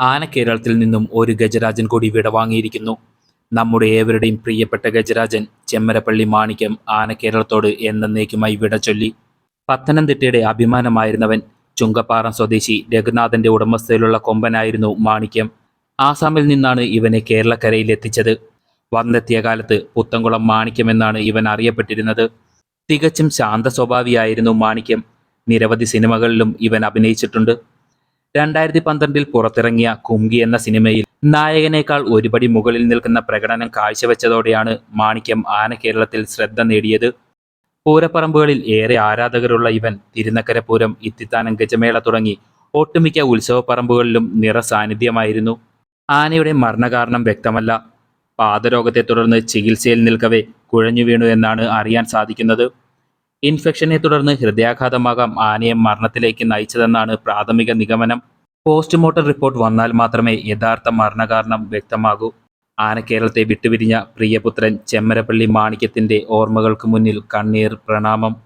ആന കേരളത്തിൽ നിന്നും ഒരു ഗജരാജൻ കൂടി വിടവാങ്ങിയിരിക്കുന്നു നമ്മുടെ ഏവരുടെയും പ്രിയപ്പെട്ട ഗജരാജൻ ചെമ്മരപ്പള്ളി മാണിക്യം ആന കേരളത്തോട് എന്നേക്കുമായി വിട ചൊല്ലി. പത്തനംതിട്ടയുടെ അഭിമാനമായിരുന്നവൻ ചുങ്കപ്പാറ സ്വദേശി രഘുനാഥന്റെ ഉടമസ്ഥയിലുള്ള കൊമ്പനായിരുന്നു മാണിക്യം. ആസാമിൽ നിന്നാണ് ഇവനെ കേരളക്കരയിൽ എത്തിച്ചത്. വന്നെത്തിയ കാലത്ത് പുത്തൻകുളം മാണിക്യം എന്നാണ് ഇവൻ അറിയപ്പെട്ടിരുന്നത്. തികച്ചും ശാന്ത സ്വഭാവിയായിരുന്നു മാണിക്യം. നിരവധി സിനിമകളിലും ഇവൻ അഭിനയിച്ചിട്ടുണ്ട്. രണ്ടായിരത്തി പന്ത്രണ്ടിൽ പുറത്തിറങ്ങിയ കുംഗി എന്ന സിനിമയിൽ നായകനേക്കാൾ ഒരുപടി മുകളിൽ നിൽക്കുന്ന പ്രകടനം കാഴ്ചവെച്ചതോടെയാണ് മാണിക്യം ആന കേരളത്തിൽ ശ്രദ്ധ നേടിയത്. പൂരപ്പറമ്പുകളിൽ ഏറെ ആരാധകരുള്ള ഇവൻ തിരുനക്കര പൂരം ഇത്തിത്താനം ഗജമേള തുടങ്ങി ഒട്ടുമിക്ക ഉത്സവപ്പറമ്പുകളിലും നിറ സാന്നിധ്യമായിരുന്നു. ആനയുടെ മരണകാരണം വ്യക്തമല്ല. പാദരോഗത്തെ തുടർന്ന് ചികിത്സയിൽ നിൽക്കവേ കുഴഞ്ഞു വീണു എന്നാണ് അറിയാൻ സാധിക്കുന്നത്. ഇൻഫെക്ഷനെ തുടർന്ന് ഹൃദയാഘാതമാകാം ആനയെ മരണത്തിലേക്ക് നയിച്ചതെന്നാണ് പ്രാഥമിക നിഗമനം. പോസ്റ്റ്മോർട്ടം റിപ്പോർട്ട് വന്നാൽ മാത്രമേ യഥാർത്ഥ മരണകാരണം വ്യക്തമാകൂ. ആന കേരളത്തെ വിട്ടുപിരിഞ്ഞ പ്രിയപുത്രൻ ചെമ്മരപ്പള്ളി മാണിക്യത്തിന്റെ ഓർമ്മകൾക്ക് മുന്നിൽ കണ്ണീർ പ്രണാമം.